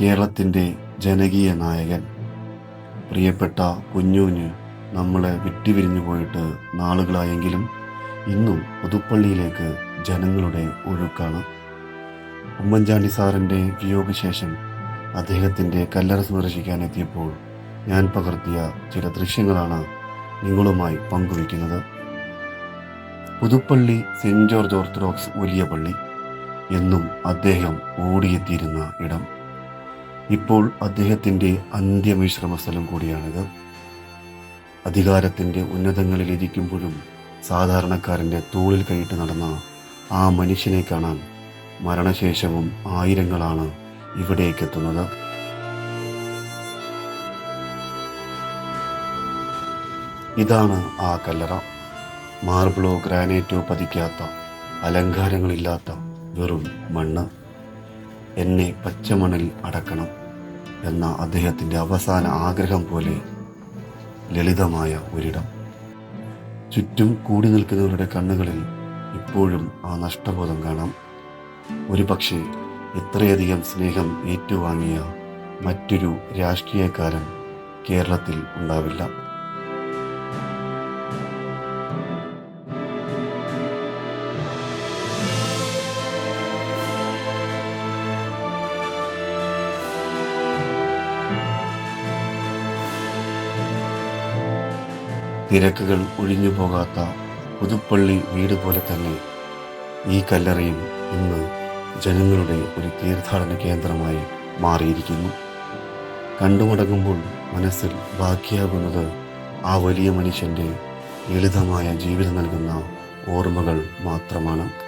കേരളത്തിന്റെ ജനകീയ നായകൻ. പ്രിയപ്പെട്ട കുഞ്ഞുഞ്ഞ് നമ്മളെ വിട്ടുപിരിഞ്ഞു പോയിട്ട് നാളുകളായെങ്കിലും ഇന്നും പുതുപ്പള്ളിയിലേക്ക് ജനങ്ങളുടെ ഒഴുക്കാണ്. ഉമ്മൻചാണ്ടി സാറിന്റെ വിയോഗശേഷം അദ്ദേഹത്തിന്റെ കല്ലറ സന്ദർശിക്കാൻ എത്തിയപ്പോൾ ഞാൻ പകർത്തിയ ചില ദൃശ്യങ്ങളാണ് നിങ്ങളുമായി പങ്കുവയ്ക്കുന്നത്. പുതുപ്പള്ളി സെന്റ് ജോർജ് ഓർത്തഡോക്സ് വലിയ പള്ളി എന്നും അദ്ദേഹം ഓടിയെത്തിയിരുന്ന ഇടം. ഇപ്പോൾ അദ്ദേഹത്തിന്റെ അന്ത്യവിശ്രമ സ്ഥലം കൂടിയാണിത്. അധികാരത്തിന്റെ ഉന്നതങ്ങളിൽ ഇരിക്കുമ്പോഴും സാധാരണക്കാരന്റെ തോളിൽ കൈയിട്ട് നടന്ന ആ മനുഷ്യനെ കാണാൻ മരണശേഷവും ആയിരങ്ങളാണ് ഇവിടേക്ക് എത്തുന്നത് ഇതാണ് ആ കല്ലറ. മാർബിളോ ഗ്രാനൈറ്റോ പതിക്കാത്ത അലങ്കാരങ്ങളില്ലാത്ത വെറും മണ്ണ്. എന്നെ പച്ചമണൽ അടക്കണം എന്ന അദ്ദേഹത്തിന്റെ അവസാന ആഗ്രഹം പോലെ ലളിതമായ ഒരിടം. ചുറ്റും കൂടി നിൽക്കുന്നവരുടെ കണ്ണുകളിൽ ഇപ്പോഴും ആ നഷ്ടബോധം കാണാം. ഒരു പക്ഷേ ഇത്രയധികം സ്നേഹം ഏറ്റുവാങ്ങിയ മറ്റൊരു രാഷ്ട്രീയക്കാരൻ കേരളത്തിൽ ഉണ്ടാവില്ല. തിരക്കുകൾ ഒഴിഞ്ഞു പോകാത്ത പുതുപ്പള്ളി വീട് പോലെ തന്നെ ഈ കല്ലറയും ഇന്ന് ജനങ്ങളുടെ ഒരു തീർത്ഥാടന കേന്ദ്രമായി മാറിയിരിക്കുന്നു. കണ്ടുമടങ്ങുമ്പോൾ മനസ്സിൽ ബാക്കിയാകുന്നത് ആ വലിയ മനുഷ്യന്റെ ലളിതമായ ജീവിതം നൽകുന്ന ഓർമ്മകൾ മാത്രമാണ്.